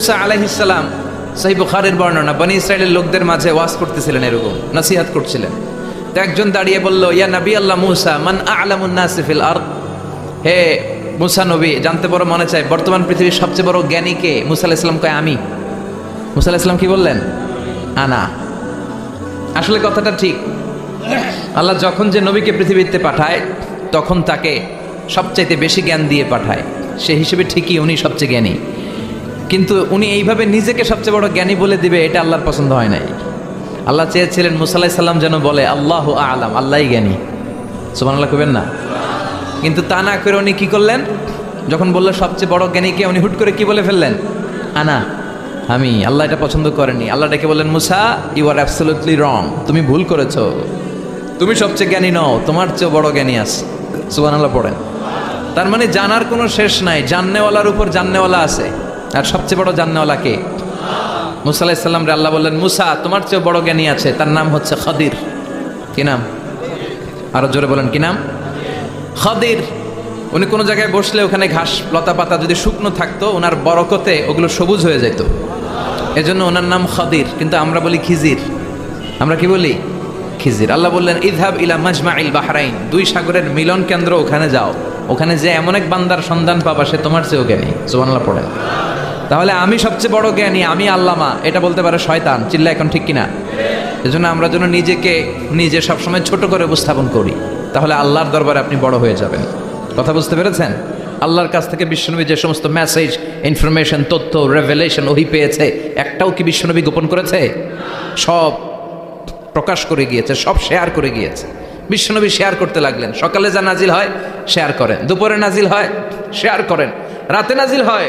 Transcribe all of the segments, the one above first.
মুসা আলাইহিসাল্লাম সাহি বুখারের বর্ণনা, বনি ইসরায়েলের লোকদের মাঝে ওয়াজ করতেছিলেন এরকম, নসিহাত করছিলেন। তো একজন দাঁড়িয়ে বলল, ইয়া নবী আল্লাহ মুসা, মান আলামুন নাসিফিল আর হে মুসা নবী, জানতে বড় মনে চায়, বর্তমান পৃথিবীর সবচেয়ে বড় জ্ঞানী কে? মুসা আলাইহিস কয়, আমি। মুসা আলাইহিস কি বললেন? আনা। আসলে কথাটা ঠিক। আল্লাহ যখন যে নবীকে পৃথিবীতে পাঠায়, তখন তাকে সবচাইতে বেশি জ্ঞান দিয়ে পাঠায়। সে হিসেবে ঠিকই উনি সবচেয়ে জ্ঞানী। কিন্তু উনি এইভাবে নিজেকে সবচেয়ে বড় জ্ঞানী বলে দিবে, এটা আল্লাহর পছন্দ হয় নাই। আল্লাহ চেয়েছিলেন মুসাল্লাহ সাল্লাম যেন বলে, আল্লাহ আলাম আল্লাহই জ্ঞানী। সুমান আল্লাহ কবেন না? কিন্তু তা না করে উনি কি করলেন? যখন বলল, সবচেয়ে বড় জ্ঞানীকে উনি হুট করে কি বলে ফেললেন? আনা, আমি, আল্লাহ এটা পছন্দ করেনি। আল্লাহ ডেকে বললেন, মুসা ইউ আর অ্যাবসলুটলি রং তুমি ভুল করেছ। তুমি সবচেয়ে জ্ঞানী নও, তোমার চেয়ে বড় জ্ঞানী আছে সুবান আল্লাহ পড়েন। তার মানে জানার কোনো শেষ নাই, জাননেওয়ালার উপর জাননেওয়ালা আছে। আর সবচেয়ে বড় জাননেওয়ালা কে? মুসা আলাহিসাল্লাম রে আল্লাহ বললেন, মুসা, তোমার চেয়ে বড় জ্ঞানী আছে, তার নাম হচ্ছে খদির। কি নাম? আরও জোরে বলেন, কি নাম? খদির। উনি কোনো জায়গায় বসলে ওখানে ঘাস, লতা পাতা যদি শুকনো থাকতো, ওনার বরকতে ওগুলো সবুজ হয়ে যেত। এজন্য ওনার নাম খদির, কিন্তু আমরা বলি খিজির। আমরা কি বলি? খিজির। আল্লাহ বললেন ইদহাব ইলা মাজমা ইল বাহরাইন, দুই সাগরের মিলন কেন্দ্র ওখানে যাও। ওখানে যে এমন এক বান্দার সন্ধান পাবা, সে তোমার চেয়েও জ্ঞানী। সুবহানাল্লাহ পড়েন। তাহলে আমি সবচেয়ে বড় জ্ঞানী, আমি আল্লামা, এটা বলতে পারে শয়তান, চিল্লা এখন ঠিক কিনা? এজন্য আমরা যেন নিজেকে নিজে সবসময় ছোট করে উপস্থাপন করি, তাহলে আল্লাহর দরবারে আপনি বড় হয়ে যাবেন। কথা বুঝতে পেরেছেন? আল্লাহর কাছ থেকে বিশ্বনবী যে সমস্ত মেসেজ ইনফরমেশন তথ্য রেভেলেশন ওহি পেয়েছে, একটাও কি বিশ্বনবী গোপন করেছে? সব প্রকাশ করে গিয়েছে, সব শেয়ার করে গিয়েছে। বিশ্বনবী শেয়ার করতে লাগলেন। সকালে যা নাজিল হয় শেয়ার করেন। দুপুরে নাজিল হয় শেয়ার করেন। রাতে নাজিল হয়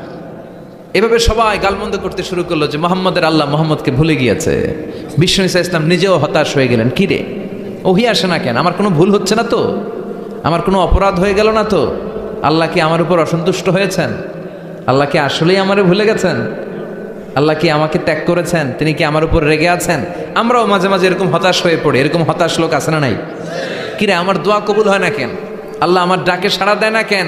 এভাবে সবাই গালমন্দ করতে শুরু করল যে মোহাম্মদের আল্লাহ মোহাম্মদকে ভুলে গিয়েছে। বিষ্ণু ইসা ইসলাম নিজেও হতাশ হয়ে গেলেন। কিরে ওহি আসে না কেন? আমার কোনো ভুল হচ্ছে না তো? আমার কোনো অপরাধ হয়ে গেল না তো? আল্লাহ কি আমার উপর অসন্তুষ্ট হয়েছেন? আল্লাহ কি আসলেই আমারে ভুলে গেছেন? আল্লাহ কি আমাকে ত্যাগ করেছেন? তিনি কি আমার উপর রেগে আছেন? আমরাও মাঝে মাঝে এরকম হতাশ হয়ে পড়ি। এরকম হতাশ লোক আছে না নাই? কিরে আমার দোয়া কবুল হয় না কেন? আল্লাহ আমার ডাকে সাড়া দেয় না কেন?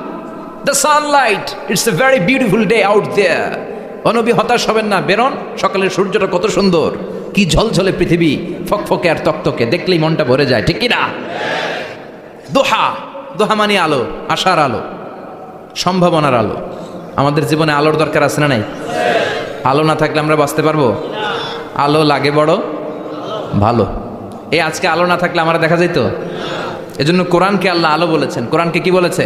The sunlight it's a very beautiful day out there অনবী হতাশ হবেন না, বেরন। সকালের সূর্যটা কত সুন্দর। কি ঝলঝলে পৃথিবী, ফকফকে আর তকতকে। দেখলেই মনটা ভরে যায়, ঠিক কি না? দোহা দোহা মানে আলো, আশার আলো, সম্ভাবনার আলো। আমাদের জীবনে আলোর দরকার আছে না নাই? আলো না থাকলে আমরা বাঁচতে পারব? আলো লাগে বড়, ভালো। এই আজকে আলো না থাকলে আমরা দেখা যাইতো? এজন্য কোরআনকে আল্লাহ আলো বলেছেন। কোরআনকে কি বলেছে?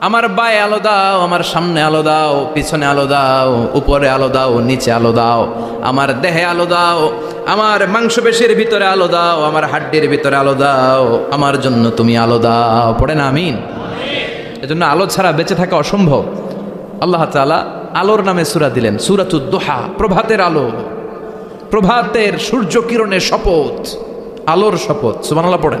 আমার বায়ে আলো দাও, আমার সামনে আলো দাও, পিছনে আলো দাও, উপরে আলো দাও, নিচে আলো দাও, আমার দেহে আলো দাও, আমার মাংসপেশির ভিতরে আলো দাও, আমার হাড্ডির ভিতরে আলো দাও, আমার জন্য তুমি আলো দাও। পড়ে না, আমিন? এজন্য আলো ছাড়া বেঁচে থাকা অসম্ভব। আল্লাহ তাআলা আলোর নামে সূরা দিলেন সূরাতুদ-দুহা প্রভাতের আলো। প্রভাতের সূর্য কিরণের শপথ, আলোর শপথ। সুবহানাল্লাহ, পড়েন।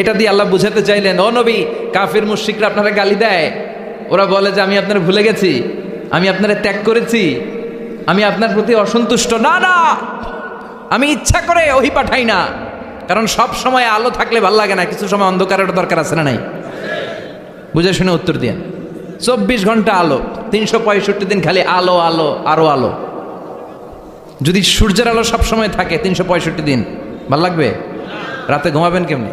এটা দিয়ে আল্লাহ বুঝাতে চাইলেন, ও নবী, কাফির মুশিকরা আপনারা গালি দেয়। ওরা বলে যে, আমি আপনারা ভুলে গেছি, আমি আপনারা ত্যাগ করেছি, আমি আপনার প্রতি অসন্তুষ্ট। না না, আমি ইচ্ছা করে ওহি পাঠাই না। কারণ সব সময় আলো থাকলে ভালো লাগে না, কিছু সময় অন্ধকারের দরকার আছে না নাই? বুঝে শুনে উত্তর দিয়ে। চব্বিশ ঘণ্টা আলো, তিনশো পঁয়ষট্টি দিন খালি আলো আলো, আরও আলো। যদি সূর্যের আলো সব সময় থাকে, তিনশো পঁয়ষট্টি দিন, ভালো লাগবে? রাতে ঘুমাবেন কেমনি?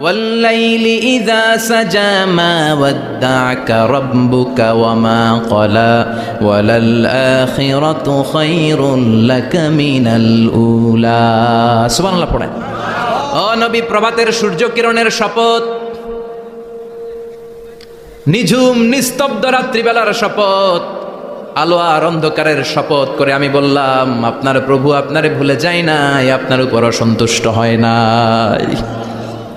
والليل إذا سجى ما ودعك ربك وما قلى وللآخرة خير لك من الأولى سبحان الله পড়েন ও নবী প্রভাতের সূর্য কিরণের শপথ নিঝুম নিস্তব্ধ রাত্রিবেলার শপথ আলো আর অন্ধকারের শপথ করে আমি বললাম আপনার প্রভু আপনারে ভুলে যায় নাই আপনার উপর অসন্তুষ্ট হয় নাই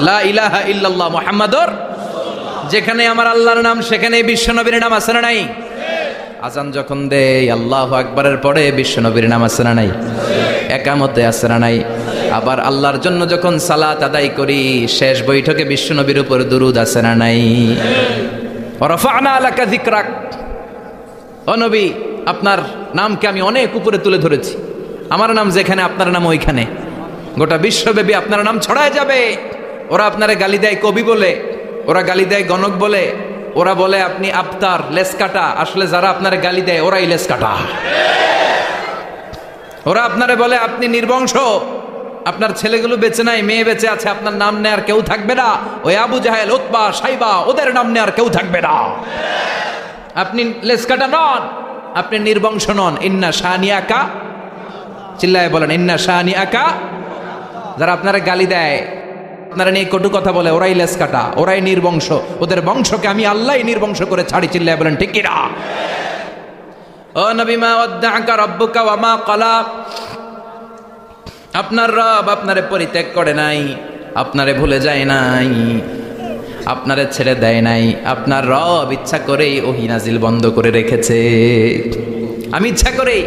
লা যেখানে আমার আল্লাহর নাম সেখানে বিশ্বনবীর নাম আছে না নাই? আজান যখন দেয়, আল্লাহ আকবরের পরে বিশ্বনবীর নাম আছে না নাই? একামতে আছে না নাই? আবার আল্লাহর জন্য যখন সালাত আদায় করি, শেষ বৈঠকে বিশ্বনবীর উপর দুরুদ আছে না নাই? আলাকা যিকরাক। ও নবী, আপনার নামকে আমি অনেক উপরে তুলে ধরেছি। আমার নাম যেখানে, আপনার নাম ওইখানে। গোটা বিশ্বব্যাপী আপনার নাম ছড়ায় যাবে। ওরা আপনারে গালি দেয় কবি বলে, ওরা গালি দেয় গণক বলে, ওরা বলে আপনি আফতার লেস কাটা আসলে যারা আপনারে গালি দেয়, ওরাই লেস কাটা ওরা আপনারে বলে আপনি নির্বংশ। আপনার ছেলেগুলো বেঁচে নাই, মেয়ে বেঁচে আছে, আপনার নাম নেয়ার কেউ থাকবে না। ওই আবু জাহেল, উতবা, সাইবা, ওদের নাম নেয়ার কেউ থাকবে না। আপনি লেসকাটা নন, আপনি নির্বংশ নন। ইন্না শাহানি আকা চিল্লায় বলেন, ইন্না শাহানি আকা যারা আপনারা গালি দেয়, আপনারা নিয়ে কটু কথা বলে, ওরাই লেস কাটা, ওরাই নির্বংশ, ওদের বংশকে আমি আল্লাহ নির্বংশ করে ছাড়ি চিল্লায় বলেন, ঠিক কিনা? ও নবী, মা ওয়াদ্দাআকা রাব্বুকা ওয়া মা ক্বালা। আপনার রব আপনারে পরিত্যাগ করে নাই, আপনারে ভুলে যায় নাই, আপনারে ছেড়ে দেয় নাই, আপনার রব ইচ্ছা করেই ওহি নাজিল বন্ধ করে রেখেছে। আমি ইচ্ছা করেই